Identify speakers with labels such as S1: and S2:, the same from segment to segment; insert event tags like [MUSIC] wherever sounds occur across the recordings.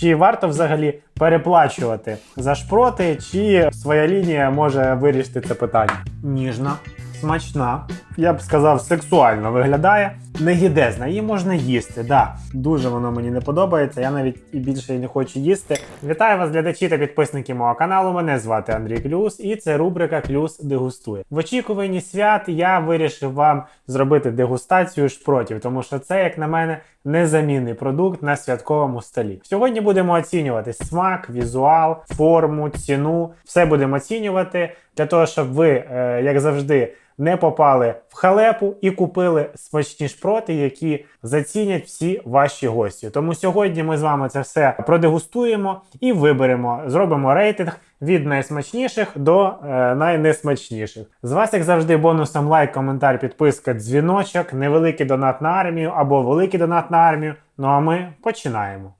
S1: Чи варто взагалі переплачувати за шпроти, чи своя лінія може вирішити це питання? Ніжна, смачна, я б сказав, сексуально виглядає. Негідезна, її можна їсти. Да, дуже воно мені не подобається. Я навіть і більше не хочу їсти. Вітаю вас, глядачі та підписники мого каналу. Мене звати Андрій Клюс, і це рубрика Клюс дегустує. В очікуванні свят я вирішив вам зробити дегустацію шпротів, тому що це, як на мене, незамінний продукт на святковому столі. Сьогодні будемо оцінювати смак, візуал, форму, ціну. Все будемо оцінювати для того, щоб ви, е, як завжди, не попали в халепу і купили смачні шпроти, які зацінять всі ваші гості. Тому сьогодні ми з вами це все продегустуємо і виберемо, зробимо рейтинг від найсмачніших до е, найнесмачніших. З вас, як завжди, бонусом лайк, коментар, підписка, дзвіночок, невеликий донат на армію або великий донат на армію. Ну а ми починаємо.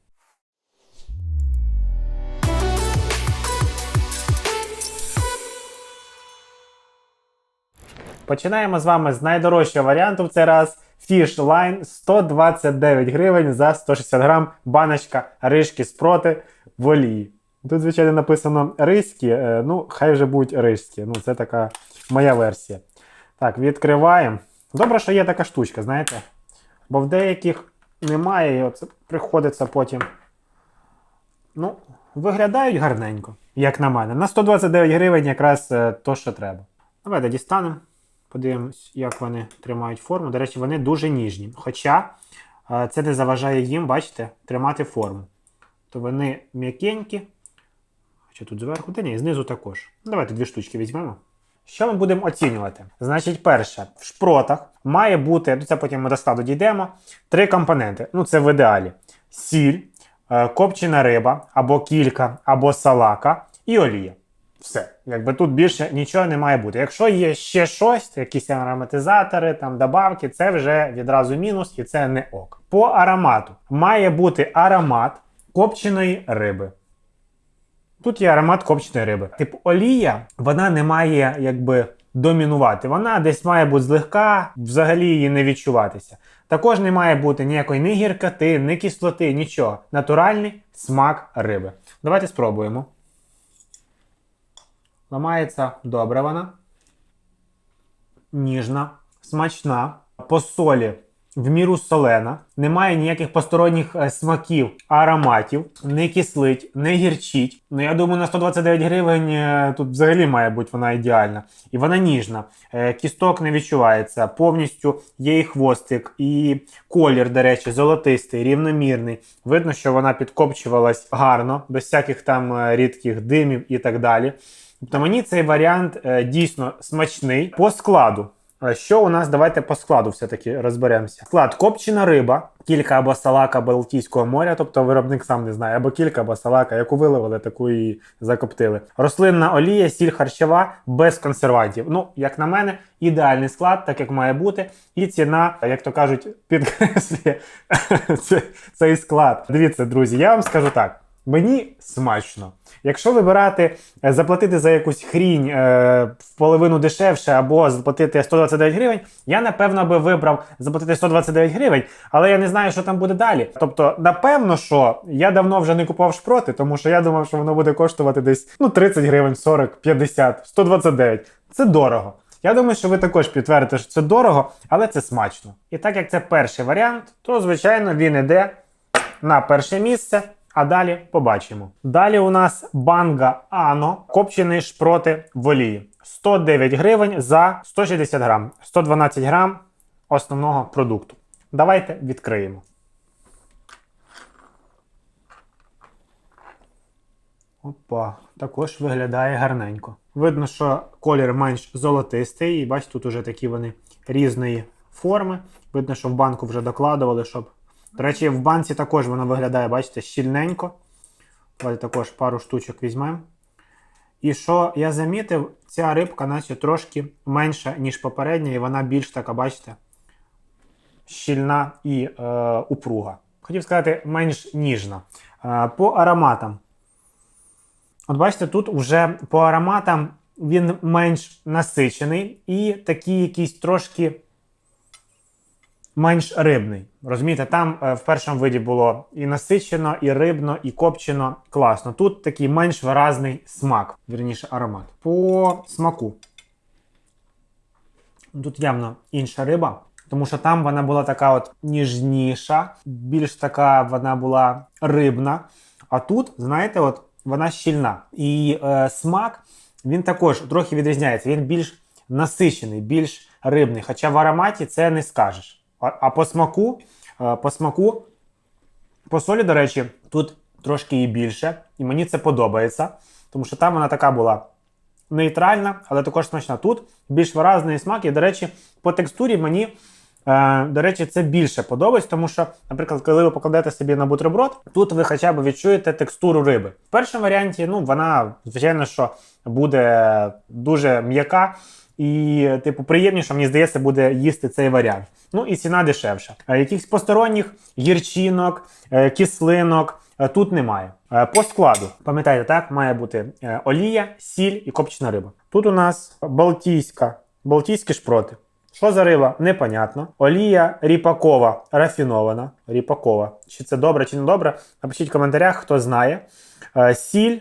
S1: Починаємо з вами з найдорожчого варіанту в цей раз. Fish Line 129 гривень за 160 грам баночка рижки спроти в. Тут, звичайно, написано ризькі, е, ну, хай вже будуть рижські. Ну, це така моя версія. Так, відкриваємо. Добре, що є така штучка, знаєте? Бо в деяких немає, і оце приходиться потім. Ну, виглядають гарненько, як на мене. На 129 гривень якраз е, то, що треба. Давайте дістанемо. Подивимось, як вони тримають форму. До речі, вони дуже ніжні. Хоча е, це не заважає їм, бачите, тримати форму. То вони м'якенькі. Хоча тут зверху, та ні, знизу також. Давайте дві штучки візьмемо. Що ми будемо оцінювати? Значить, перше, в шпротах має бути, ну це потім ми до складу дійдемо, три компоненти. Ну, це в ідеалі: сіль, е, копчена риба, або кілька, або салака і олія. Все, якби тут більше нічого не має бути. Якщо є ще щось, якісь ароматизатори, там добавки, це вже відразу мінус, і це не ок. По аромату має бути аромат копченої риби. Тут є аромат копченої риби. Типу олія, вона не має якби домінувати. Вона десь має бути злегка, взагалі її не відчуватися. Також не має бути ніякої ні гіркоти, ні кислоти, нічого. Натуральний смак риби. Давайте спробуємо. Ламається добре вона. Ніжна, смачна, по солі в міру солена, немає ніяких посторонніх е, смаків, ароматів, не кислить, не гірчить. Ну я думаю, на 129 гривень е, тут взагалі має бути вона ідеальна. І вона ніжна. Е, Кісток не відчувається. Повністю є і хвостик, і колір, до речі, золотистий, рівномірний. Видно, що вона підкопчувалась гарно, без всяких там рідких димів і так далі. Тобто мені цей варіант е, дійсно смачний по складу. Що у нас? Давайте по складу все-таки розберемося. Склад копчена риба, кілька або салака Балтійського моря, тобто виробник сам не знає, або кілька, або салака, яку виливали, таку і закоптили. Рослинна олія, сіль харчова без консервантів. Ну, як на мене, ідеальний склад, так як має бути. І ціна, як то кажуть, [LAUGHS] підкреслює [LAUGHS] це- цей склад. Дивіться, друзі, я вам скажу так. Мені смачно. Якщо вибирати е, заплатити за якусь хрінь е, в половину дешевше або заплатити 129 гривень, я напевно би вибрав заплатити 129 гривень, але я не знаю, що там буде далі. Тобто, напевно, що я давно вже не купував шпроти, тому що я думав, що воно буде коштувати десь ну 30 гривень, 40, 50, 129. Це дорого. Я думаю, що ви також підтвердите, що це дорого, але це смачно. І так як це перший варіант, то звичайно він іде на перше місце. А далі побачимо. Далі у нас банга Ано, копчений шпроти в олії. 109 гривень за 160 грам. 112 грам основного продукту. Давайте відкриємо. Опа, також виглядає гарненько. Видно, що колір менш золотистий, і бачите, тут уже такі вони різної форми. Видно, що в банку вже докладували, щоб. До речі, в банці також воно виглядає, бачите, щільненько. Давайте також пару штучок візьмемо. І що я замітив, ця рибка, наче трошки менша, ніж попередня, і вона більш така, бачите, щільна і е, упруга. Хотів сказати, менш ніжна. Е, по ароматам. От бачите, тут вже по ароматам він менш насичений і такий якийсь трошки менш рибний. Розумієте, там е, в першому виді було і насичено, і рибно, і копчено. Класно. Тут такий менш виразний смак, вірніше аромат. По смаку. Тут явно інша риба, тому що там вона була така от ніжніша, більш така вона була рибна. А тут, знаєте, от вона щільна. І е, смак він також трохи відрізняється. Він більш насичений, більш рибний. Хоча в ароматі це не скажеш. А, по смаку, по смаку, по солі, до речі, тут трошки і більше, і мені це подобається, тому що там вона така була нейтральна, але також смачна. Тут більш виразний смак, і, до речі, по текстурі мені. Е, до речі, це більше подобається, тому що, наприклад, коли ви покладете собі на бутерброд, тут ви хоча б відчуєте текстуру риби. В першому варіанті, ну, вона, звичайно, що буде дуже м'яка і, типу, приємніше, мені здається, буде їсти цей варіант. Ну і ціна дешевша. Е, Якихось посторонніх гірчинок, е, кислинок е, тут немає. По складу, пам'ятаєте, так, має бути олія, сіль і копчена риба. Тут у нас балтійська, балтійські шпроти. Що за риба? Непонятно. Олія ріпакова, рафінована. Ріпакова. Чи це добре, чи не добре? Напишіть в коментарях, хто знає. Сіль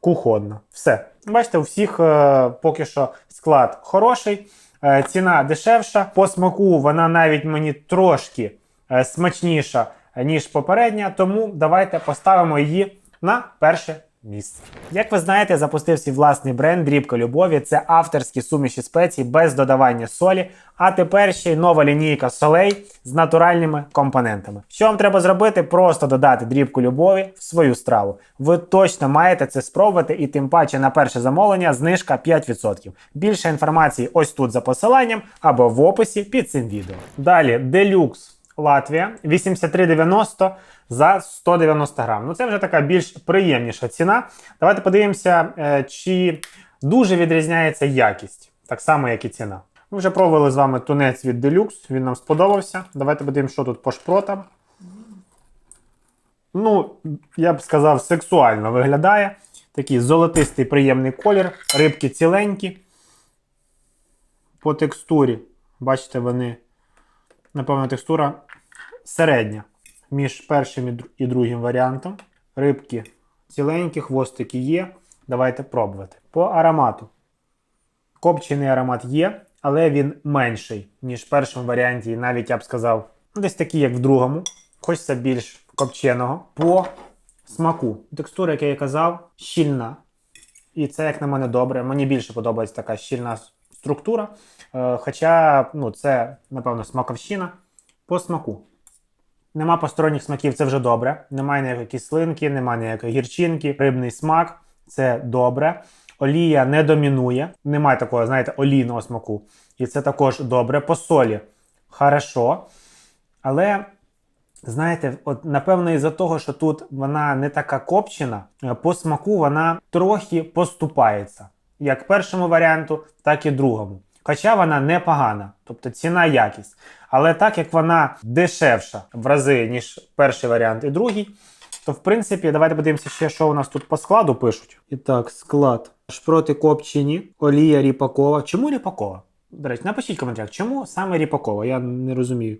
S1: кухонна. Все. Бачите, у всіх е, поки що склад хороший, е, ціна дешевша. По смаку вона навіть мені трошки е, смачніша, ніж попередня, тому давайте поставимо її на перше місце. Як ви знаєте, запустив свій власний бренд Дрібка Любові. Це авторські суміші спецій без додавання солі. А тепер ще й нова лінійка солей з натуральними компонентами. Що вам треба зробити? Просто додати дрібку любові в свою страву. Ви точно маєте це спробувати, і тим паче на перше замовлення знижка 5%. Більше інформації ось тут за посиланням або в описі під цим відео. Далі Deluxe Латвія 83,90 за 190 грам. Ну це вже така більш приємніша ціна. Давайте подивимося, е, чи дуже відрізняється якість, так само, як і ціна. Ми вже пробували з вами тунець від Deluxe, він нам сподобався. Давайте подивимося, що тут по шпротам. Ну, я б сказав, сексуально виглядає. Такий золотистий приємний колір, рибки ціленькі. По текстурі, бачите, вони, напевно, текстура середня між першим і другим варіантом. Рибки ціленькі, хвостики є. Давайте пробувати. По аромату. Копчений аромат є, але він менший, ніж в першому варіанті, і навіть я б сказав, десь такий, як в другому. Хочеться більш копченого. По смаку. Текстура, як я і казав, щільна. І це, як на мене, добре. Мені більше подобається така щільна структура. Е, хоча, ну, це, напевно, смаковщина. По смаку. Нема посторонніх смаків, це вже добре. Немає ніякої кислинки, немає ніякої гірчинки, рибний смак це добре. Олія не домінує, немає такого, знаєте, олійного смаку. І це також добре. По солі хорошо. Але, знаєте, от напевно, із-за того, що тут вона не така копчена, е, по смаку вона трохи поступається. Як першому варіанту, так і другому. Хоча вона непогана, тобто ціна якість. Але так як вона дешевша в рази, ніж перший варіант і другий, то в принципі, давайте подивимося ще, що у нас тут по складу пишуть. І так, склад. Шпроти копчені, олія ріпакова. Чому ріпакова? До речі, напишіть в коментарях, чому саме ріпакова? Я не розумію.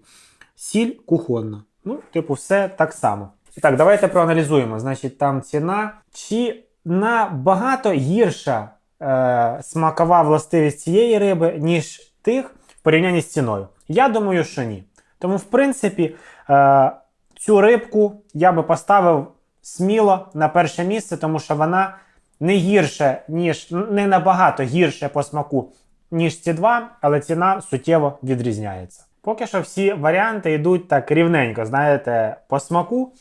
S1: Сіль кухонна. Ну, типу, все так само. І так, давайте проаналізуємо. Значить, там ціна. Чи набагато гірша е, смакова властивість цієї риби, ніж тих в порівнянні з ціною? Я думаю, що ні. Тому, в принципі, е, цю рибку я би поставив сміло на перше місце, тому що вона не гірше, ніж не набагато гірше по смаку, ніж ці два, але ціна суттєво відрізняється. Поки що всі варіанти йдуть так рівненько, знаєте, по смаку,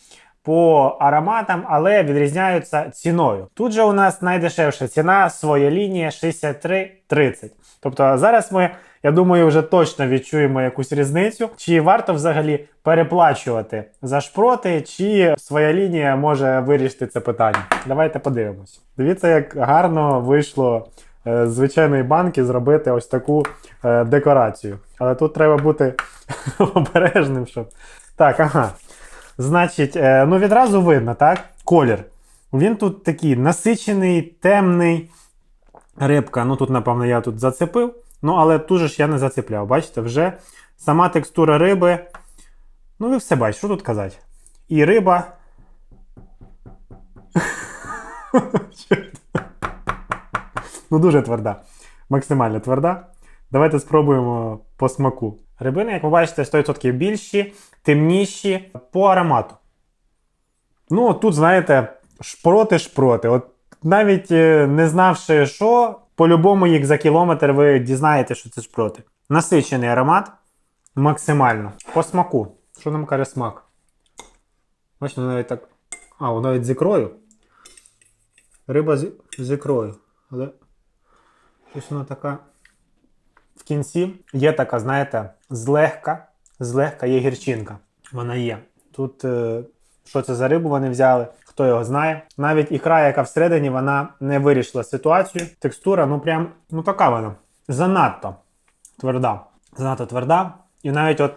S1: по ароматам, але відрізняються ціною. Тут же у нас найдешевша ціна своя лінія 63,30. Тобто зараз ми, я думаю, вже точно відчуємо якусь різницю. Чи варто взагалі переплачувати за шпроти, чи своя лінія може вирішити це питання? Давайте подивимось. Дивіться, як гарно вийшло е, звичайної банки зробити ось таку е, декорацію. Але тут треба бути [LAUGHS] обережним, щоб. Так, ага. Значить, е, ну відразу видно, так? Колір. Він тут такий насичений, темний. Рибка, ну тут, напевно, я тут зацепив. Ну, але тут же ж я не зацепляв. Бачите, вже Сама текстура риби. Ну, ви все бачите, що тут казати. І риба. ну, дуже тверда. Максимально тверда. Давайте спробуємо по смаку. Рибини, як ви бачите, 100% більші, темніші по аромату. Ну, тут, знаєте, шпроти шпроти. От навіть е, не знавши що, по-любому їх за кілометр ви дізнаєте, що це шпроти. Насичений аромат максимально. По смаку. Що нам каже смак? Бачите, навіть так. А, воно навіть з ікрою. Риба з, з ікрою. Але щось вона така. В кінці є така, знаєте, злегка, злегка є гірчинка. Вона є. Тут е, що це за рибу вони взяли, хто його знає. Навіть ікра, яка всередині, вона не вирішила ситуацію. Текстура, ну прям, ну така вона. Занадто тверда. Занадто тверда. І навіть от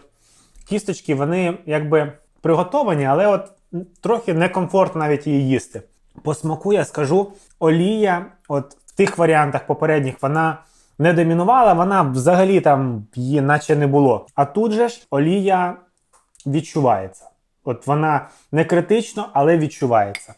S1: кісточки, вони якби приготовані, але от трохи некомфортно навіть її їсти. По смаку я скажу, олія, от в тих варіантах попередніх, вона не домінувала, вона взагалі там її наче не було. А тут же ж олія відчувається. От вона не критично, але відчувається.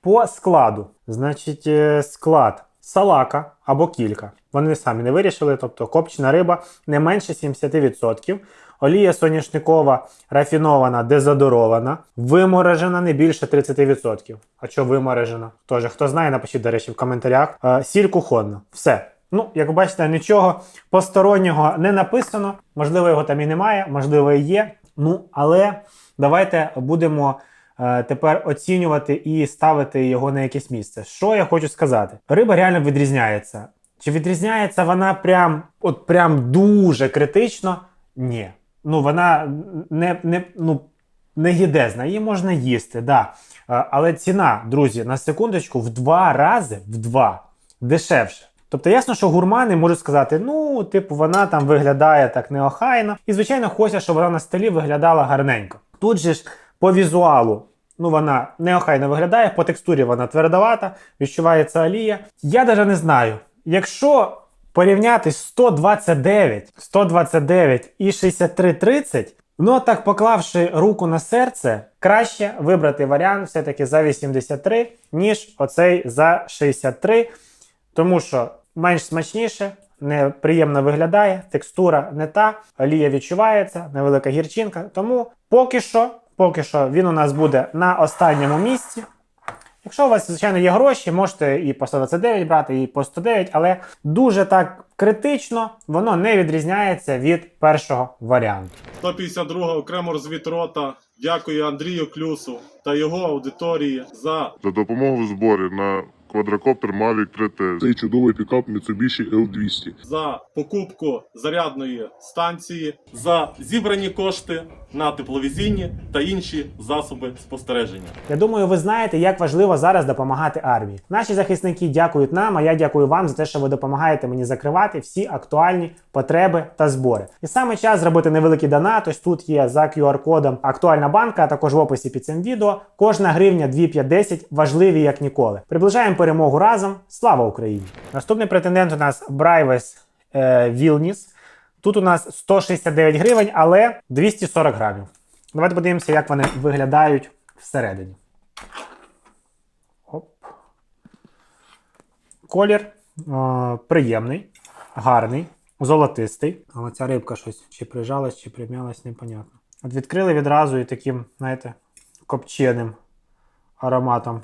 S1: По складу, значить, е, склад салака або кілька. Вони самі не вирішили, тобто копчена риба не менше 70%. Олія соняшникова рафінована, дезодорована, виморожена не більше 30%. А що виморожена? Тож, хто знає, напишіть, до речі, в коментарях. Е, сіль кухонна. Все. Ну, як бачите, нічого постороннього не написано. Можливо, його там і немає, можливо, і є. Ну, але давайте будемо е, тепер оцінювати і ставити його на якесь місце. Що я хочу сказати? Риба реально відрізняється. Чи відрізняється вона прям, от прям дуже критично? Ні. Ну, вона не, не, ну, не гідезна, її можна їсти, да. Е, Але ціна, друзі, на секундочку, в два рази, в два дешевше. Тобто ясно, що гурмани можуть сказати, ну, типу, вона там виглядає так неохайно. І, звичайно, хочеться, щоб вона на столі виглядала гарненько. Тут же ж по візуалу, ну вона неохайно виглядає, по текстурі вона твердовата, відчувається олія. Я навіть не знаю, якщо порівняти 129, 129 і 63,30, ну так поклавши руку на серце, краще вибрати варіант все-таки за 83, ніж оцей за 63. Тому що менш смачніше, неприємно виглядає, текстура не та, олія відчувається, невелика гірчинка. Тому поки що, поки що він у нас буде на останньому місці. Якщо у вас, звичайно, є гроші, можете і по 129 брати, і по 109, але дуже так критично воно не відрізняється від першого варіанту.
S2: 152 окремо розвідрота. Дякую Андрію Клюсу та його аудиторії за
S3: за допомогу в зборі на квадрокоптер Mavic 3T. Цей чудовий пікап Mitsubishi L200.
S2: за покупку зарядної станції, за зібрані кошти на тепловізійні та інші засоби спостереження.
S1: Я думаю, ви знаєте, як важливо зараз допомагати армії. Наші захисники дякують нам, а я дякую вам за те, що ви допомагаєте мені закривати всі актуальні потреби та збори. І саме час зробити невеликий донат. Ось тут є за QR-кодом актуальна банка, а також в описі під цим відео. Кожна гривня 2,510 важливі як ніколи. Приближаємо перемогу разом. Слава Україні! Наступний претендент у нас Брайвес е, Вілніс. Тут у нас 169 гривень, але 240 грамів. Давайте подивимося, як вони виглядають всередині. Оп. Колір е, приємний, гарний, золотистий. Але ця рибка щось чи прижалась, чи прим'ялась, непонятно. От відкрили відразу і таким, знаєте, копченим ароматом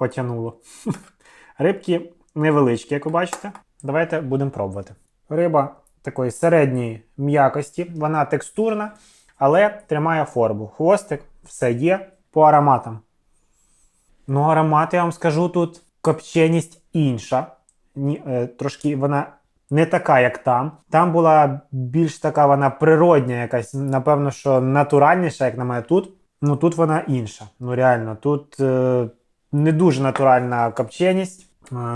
S1: потягнуло. [LAUGHS] Рибки невеличкі, як ви бачите. Давайте будемо пробувати. Риба такої середньої м'якості, вона текстурна, але тримає форму. Хвостик, все є по ароматам. Ну, аромат, я вам скажу, тут копченість інша. Ні, е, трошки вона не така, як там. Там була більш така вона природня, якась, напевно, що натуральніша, як на мене тут. Ну тут вона інша. Ну реально, тут е, не дуже натуральна копченість.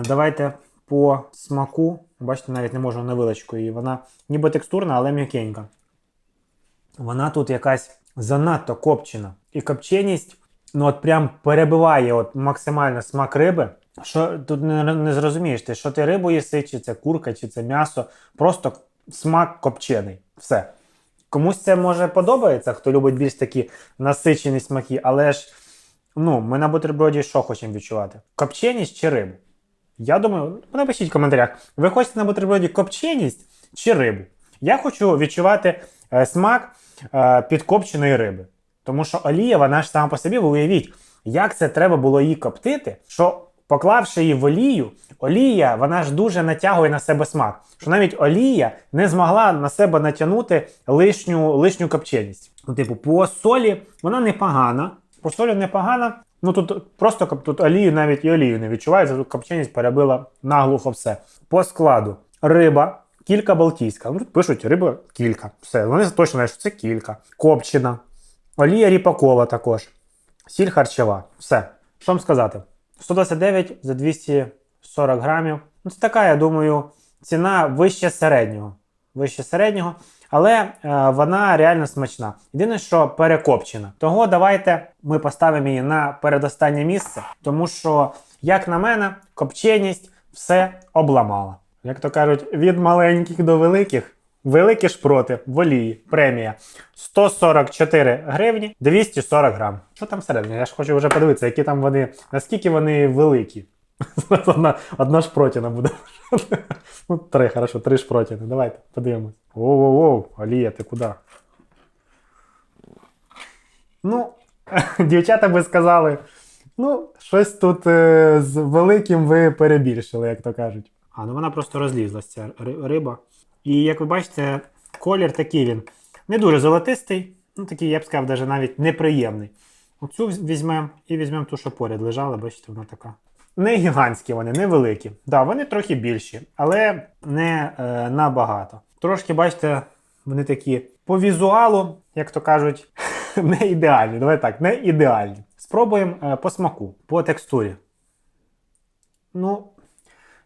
S1: Давайте по смаку. Бачите, навіть не можу на вилочку її. Вона ніби текстурна, але м'якенька. Вона тут якась занадто копчена. І копченість, ну от прям перебиває от максимально смак риби. Що тут не, не зрозумієш, ти, що ти рибу їси, чи це курка, чи це м'ясо. Просто смак копчений. Все. Комусь це може подобається, хто любить більш такі насичені смаки, але ж ну, ми на бутерброді що хочемо відчувати? Копченість чи рибу? Я думаю, напишіть в коментарях, ви хочете на бутерброді копченість чи рибу? Я хочу відчувати е, смак е, підкопченої риби. Тому що олія, вона ж сама по собі, ви уявіть, як це треба було її коптити, що поклавши її в олію, олія вона ж дуже натягує на себе смак. Що навіть олія не змогла на себе натягнути лишню, лишню копченість. Ну, типу, по солі вона непогана. По солі непогана. Ну тут просто тут олію навіть і олію не відчувається. Тут копченість перебила наглухо все. По складу риба, кілька балтійська. Ну, тут пишуть риба кілька. Все, вони точно знають, що це кілька. Копчена, олія ріпакова також. Сіль харчова. Все. Що вам сказати? 129 за 240 грамів. Ну, це така, я думаю, ціна вище середнього. Вище середнього. Але е, вона реально смачна. Єдине, що перекопчена. Того давайте ми поставимо її на передостаннє місце, тому що, як на мене, копченість все обламала. Як то кажуть, від маленьких до великих. Великі шпроти в олії, премія 144 гривні 240 грам. Що там всередині? Я ж хочу вже подивитися, які там вони, наскільки вони великі. Одна, одна шпротіна буде. [LAUGHS] Ну, три, хорошо, три шпротіни. Давайте подивимось. Воу-воу-воу, Алія, ти куди? Ну, [LAUGHS] дівчата би сказали, ну, щось тут е, з великим ви перебільшили, як то кажуть. А, ну вона просто розлізлась, ця риба. І як ви бачите, колір такий він не дуже золотистий, ну такий, я б сказав, навіть неприємний. Оцю візьмемо і візьмемо ту, що поряд лежала, бачите, вона така. Не гігантські вони, не великі. Да, вони трохи більші, але не е, набагато. Трошки, бачите, вони такі по візуалу, як то кажуть, [LAUGHS] не ідеальні. Давай так, не ідеальні. Спробуємо е, по смаку, по текстурі. Ну,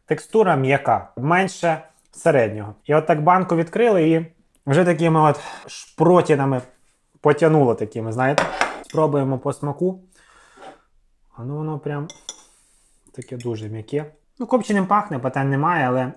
S1: текстура м'яка, менше середнього. І от так банку відкрили і вже такими от шпротінами потягнуло такими, знаєте. Спробуємо по смаку. А ну воно прям таке дуже м'яке. Ну, копченим пахне, питань немає, але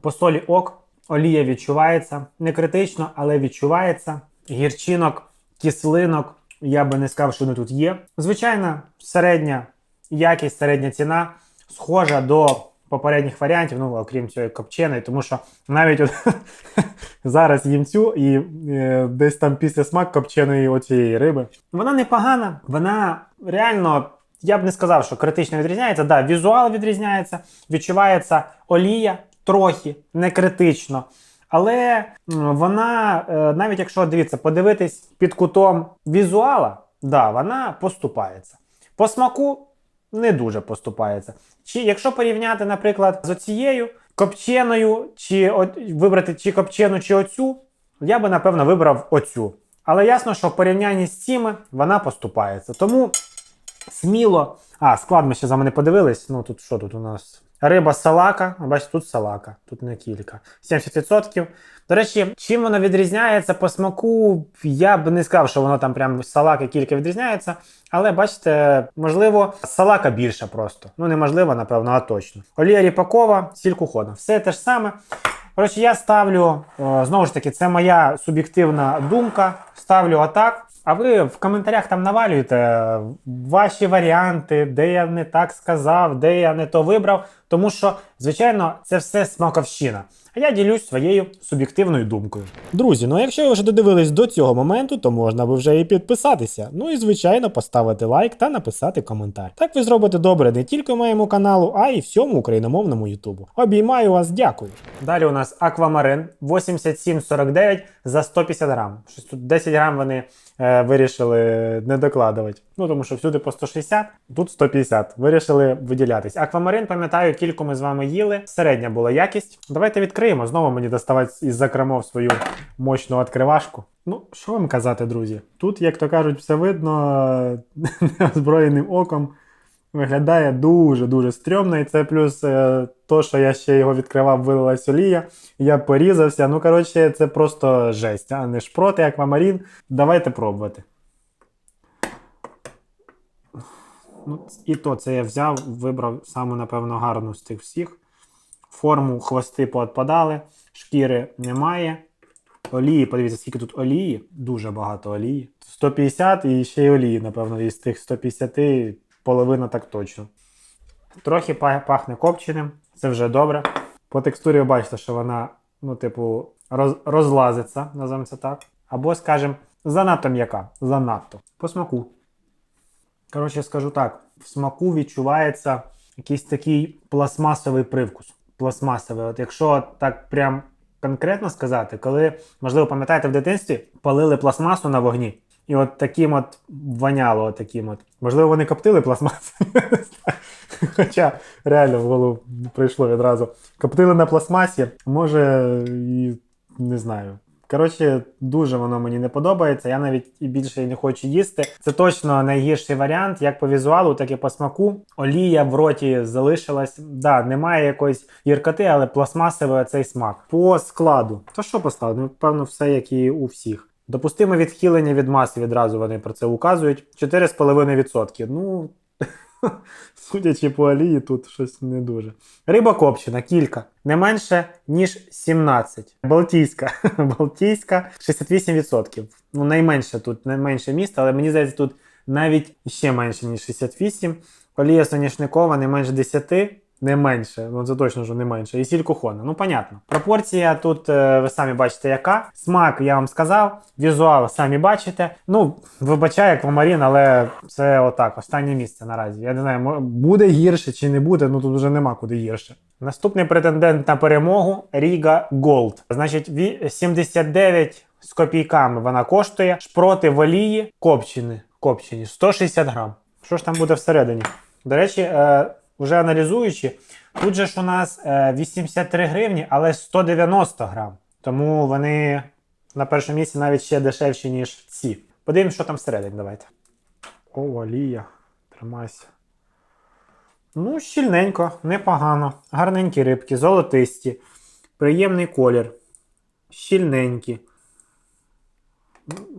S1: по солі ок, олія відчувається. Не критично, але відчувається. Гірчинок, кислинок, я би не сказав, що вони тут є. Звичайно, середня якість, середня ціна схожа до попередніх варіантів, ну окрім цієї копченої, тому що навіть от [LAUGHS] зараз їм цю і е, десь там після смак копченої оцієї риби. Вона непогана, вона реально. Я б не сказав, що критично відрізняється. Да, візуал відрізняється, відчувається олія трохи, не критично. Але вона, е, навіть якщо дивіться, подивитись під кутом візуала, да, вона поступається. По смаку не дуже поступається. Чи якщо порівняти, наприклад, з оцією копченою, чи от, вибрати чи копчену, чи оцю, я би напевно вибрав оцю. Але ясно, що в порівнянні з цими вона поступається. Тому сміло. А, склад ми ще за мене подивились. Ну тут що тут у нас? Риба салака. Бачите, тут салака, тут не кілька. 70%. До речі, чим воно відрізняється по смаку, я б не сказав, що воно там прям салака кілька відрізняється. Але бачите, можливо, салака більша просто. Ну, неможливо, напевно, а точно. Олія ріпакова, сіль кухона. Все те ж саме. Коротше, я ставлю, е, знову ж таки, це моя суб'єктивна думка. Ставлю отак. А ви в коментарях там навалюєте ваші варіанти, де я не так сказав, де я не то вибрав. Тому що, звичайно, це все смаковщина. А я ділюсь своєю суб'єктивною думкою. Друзі, ну якщо ви вже додивились до цього моменту, то можна би вже і підписатися. Ну і звичайно поставити лайк та написати коментар. Так ви зробите добре не тільки моєму каналу, а й всьому україномовному Ютубу. Обіймаю вас, дякую. Далі у нас аквамарин 87,49 за 150 грам. Щось тут 10 грам вони вирішили не докладувати. Ну тому що всюди по 160, тут 150. Вирішили виділятись. Аквамарин, пам'ятаю, кілька ми з вами їли. Середня була якість. Давайте відкриємо. Знову мені доставати із закромов свою мощну відкривашку. Ну, що вам казати, друзі? Тут, як то кажуть, все видно [LAUGHS] неозброєним оком. Виглядає дуже-дуже стрьомно, і це плюс е, то, що я ще його відкривав, вилилась олія, я порізався. Ну, коротше, це просто жесть, а не шпроти, аквамарін. Давайте пробувати. Ну, і то це я взяв, вибрав саме, напевно, гарну з тих всіх. Форму хвости поотпадали, шкіри немає. Олії, подивіться, скільки тут олії. Дуже багато олії. 150 і ще й олії, напевно, із тих 150 половина так точно. Трохи пахне копченим, це вже добре. По текстурі ви бачите, що вона, ну, типу, роз, розлазиться, називаємо це так. Або, скажімо, занадто м'яка. Занадто. По смаку. Коротше, скажу так: в смаку відчувається якийсь такий пластмасовий привкус. Пластмасовий. От якщо так прям конкретно сказати, коли, можливо, пам'ятаєте, в дитинстві палили пластмасу на вогні. І от таким от воняло, от таким от. Можливо, вони коптили [LAUGHS] знаю. Хоча реально в голову прийшло відразу. Коптили на пластмасі, може, і не знаю. Коротше, дуже воно мені не подобається. Я навіть і більше не хочу їсти. Це точно найгірший варіант, як по візуалу, так і по смаку. Олія в роті залишилась. Да, немає якоїсь гіркоти, але пластмасовий цей смак. По складу. То що по складу? Ну, певно, все як і у всіх. Допустиме відхилення від маси відразу вони про це указують. 4,5%. Ну, [LAUGHS] судячи по олії, тут щось не дуже. Риба копчена, кілька. Не менше, ніж 17. Балтійська. [LAUGHS] Балтійська 68%. Ну, найменше тут, найменше місто, але мені здається, тут навіть ще менше, ніж 68. Олія соняшникова не менше 10. Не менше, ну це точно що не менше. І сіль кухонна. Ну, понятно. Пропорція тут е, ви самі бачите, яка. Смак я вам сказав, візуал самі бачите. Ну, вибачаю, аквамарін, але це отак, останнє місце наразі. Я не знаю, буде гірше чи не буде, ну тут вже нема куди гірше. Наступний претендент на перемогу Ріга Голд. Значить, 79 з копійками вона коштує. Шпроти в олії копчені, копчені 160 грам. Що ж там буде всередині? До речі, е, вже аналізуючи, тут же ж у нас е, 83 гривні, але 190 грам. Тому вони на першому місці навіть ще дешевші, ніж ці. Подивимось, що там всередині, давайте. О, олія. Тримайся. Ну, щільненько, непогано. Гарненькі рибки, золотисті. Приємний колір. Щільненькі.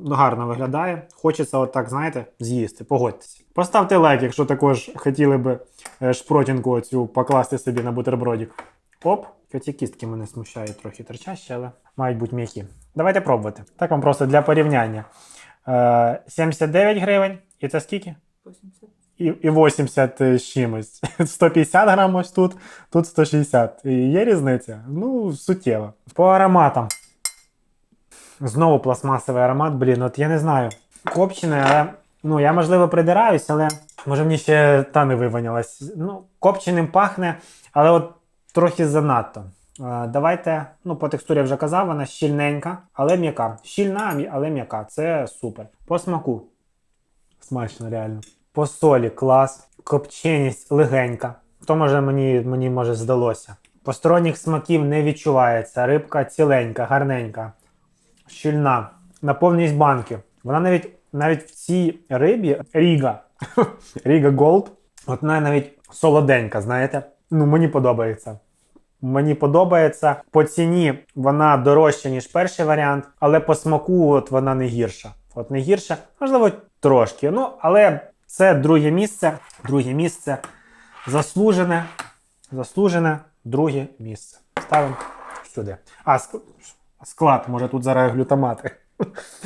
S1: Ну, Гарно виглядає. Хочеться отак, знаєте, з'їсти. Погодьтеся. Поставте лайк, якщо також хотіли би е, шпротінку оцю покласти собі на бутербродик. Оп, ці кістки мене смущають трохи терчащі, але мають бути м'які. Давайте пробувати. Так вам просто для порівняння. Е, 79 гривень. І це скільки?
S4: 80.
S1: І, і 80 з чимось. [LAUGHS] 150 грам ось тут, тут 160. І є різниця? Ну, суттєва. По ароматам. Знову пластмасовий аромат, блін, от я не знаю. Копчене, але ну, я можливо придираюсь, але може мені ще та не виванялась. Ну, копченим пахне, але от трохи занадто. Е, Давайте, ну, по текстурі я вже казав, вона щільненька, але м'яка. Щільна, але м'яка. Це супер. По смаку. Смачно, реально. По солі клас. Копченість легенька. То може мені, мені може здалося. Посторонніх смаків не відчувається. Рибка ціленька, гарненька, щільна. Наповненість банки. Вона навіть навіть в цій рибі Ріга. [LAUGHS] Ріга Голд. Вона навіть солоденька, знаєте. Ну, мені подобається. Мені подобається. По ціні вона дорожча, ніж перший варіант, але по смаку от вона не гірша. От не гірша, можливо, трошки. Ну, але це друге місце. Друге місце заслужене. Заслужене друге місце. Ставимо сюди. А, склад, може тут зараз глютамати.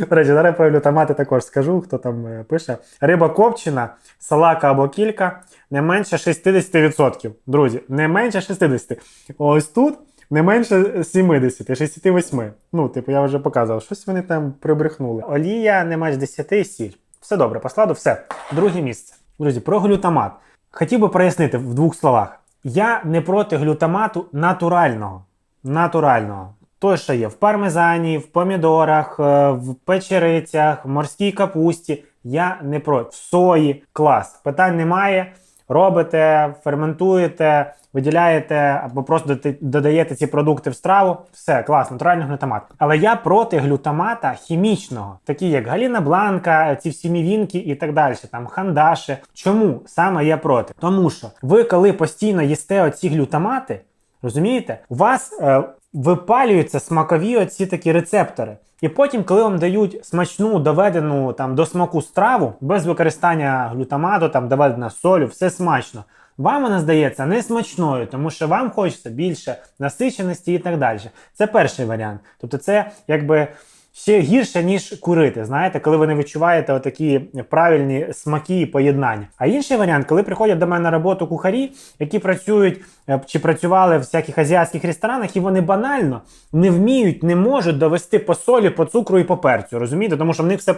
S1: До речі, зараз про глютамати також скажу, хто там е, пише. Риба копчена, салака або кілька не менше 60%. Друзі, не менше 60%. Ось тут не менше 70, 68. Ну, типу, я вже показував, щось вони там прибрехнули. Олія не менше 10 сіль. Все добре, по складу все. Друге місце. Друзі, про глютамат. Хотів би прояснити в двох словах. Я не проти глютамату натурального. Натурального. Той, що є в пармезані, в помідорах, е, в печерицях, в морській капусті. Я не проти. В сої клас. Питань немає. Робите, ферментуєте, виділяєте або просто додаєте ці продукти в страву. Все, клас, натуральний глютамат. Але я проти глютамата хімічного, такі як Галіна Бланка, ці всі мівінки і так далі, там хандаші. Чому саме я проти? Тому що ви, коли постійно їсте оці глютамати, Розумієте? У вас е, випалюються смакові оці такі рецептори. І потім, коли вам дають смачну, доведену там до смаку страву, без використання глютамату, там доведена солю, все смачно. вам вона здається несмачною, тому що вам хочеться більше насиченості і так далі. Це перший варіант. Тобто, це якби. Ще гірше, ніж курити, знаєте, коли ви не відчуваєте отакі правильні смаки і поєднання. А інший варіант, коли приходять до мене на роботу кухарі, які працюють е, чи працювали в всяких азіатських ресторанах, і вони банально не вміють, не можуть довести по солі, по цукру і по перцю. Розумієте? Тому що в них все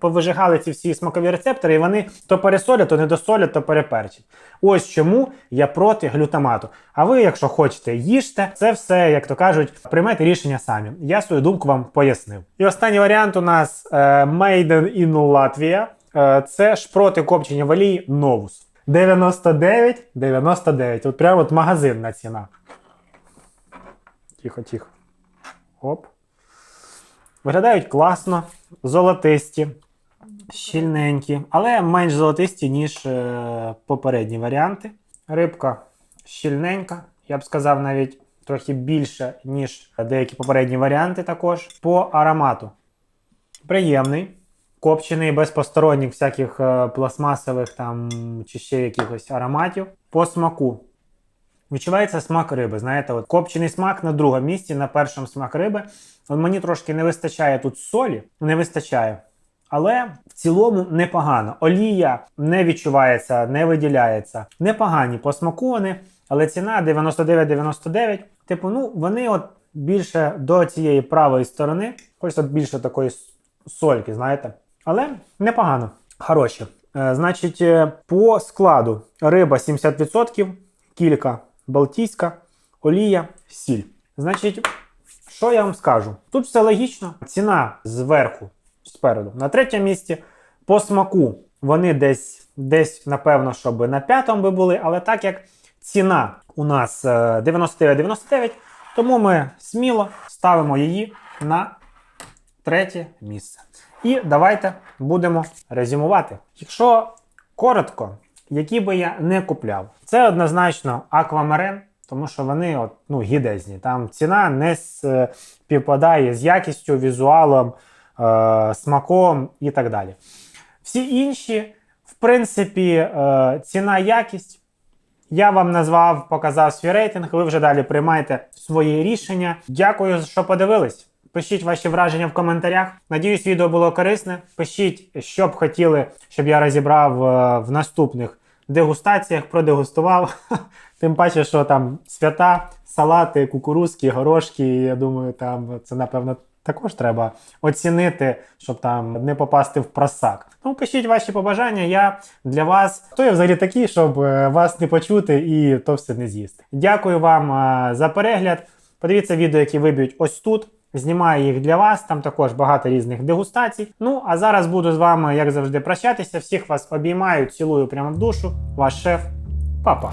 S1: повижигали ці всі смакові рецептори, і вони то пересолять, то недосолять, то переперчать. Ось чому я проти глютамату. А ви, якщо хочете, їжте, це все, як то кажуть, приймайте рішення самі. Я свою думку вам пояснив. І останній варіант у нас е, Made in Latvia. Е, це шпроти копчення в олії Novus. 99,99. От прямо от магазинна ціна. Тихо, тихо. Оп. Виглядають класно, золотисті, щільненькі, але менш золотисті, ніж е, попередні варіанти. Рибка щільненька, я б сказав, навіть трохи більше, ніж деякі попередні варіанти також. По аромату. Приємний. Копчений без посторонніх всяких е, пластмасових там чи ще якихось ароматів. По смаку. Відчувається смак риби. Знаєте, от копчений смак на другому місці, на першому смак риби. От мені трошки не вистачає тут солі, не вистачає. Але в цілому непогано. Олія не відчувається, не виділяється. Непогані по вони, але ціна 99,99. Типу, ну вони от більше до цієї правої сторони. Хочеться більше такої сольки, знаєте. Але непогано. Хороші. Е, значить, е, по складу риба 70%, кілька балтійська, олія, сіль. Значить, що я вам скажу? Тут все логічно. Ціна зверху, спереду, на третьому місці. По смаку вони десь, десь напевно, щоб на п'ятому би були, але так як ціна у нас е, 99,99, тому ми сміло ставимо її на третє місце. І давайте будемо резюмувати. Якщо коротко, які би я не купляв, це однозначно аквамарин, тому що вони от, ну, гідезні. Там ціна не співпадає з якістю, візуалом, е, смаком і так далі. Всі інші, в принципі, е, ціна якість. Я вам назвав, показав свій рейтинг. Ви вже далі приймайте свої рішення. Дякую, що подивились. Пишіть ваші враження в коментарях. Надіюсь, відео було корисне. Пишіть, що б хотіли, щоб я розібрав е, в наступних дегустаціях, продегустував. [LAUGHS] Тим паче, що там свята, салати, кукурузки, горошки. Я думаю, там це напевно також треба оцінити, щоб там не попасти в просак. Ну, пишіть ваші побажання. Я для вас. Хто я взагалі такий, щоб е, вас не почути і то все не з'їсти. Дякую вам е, за перегляд. Подивіться відео, які виб'ють ось тут. Знімаю їх для вас, там також багато різних дегустацій. Ну а зараз буду з вами, як завжди, прощатися. Всіх вас обіймаю, цілую прямо в душу. Ваш шеф, папа.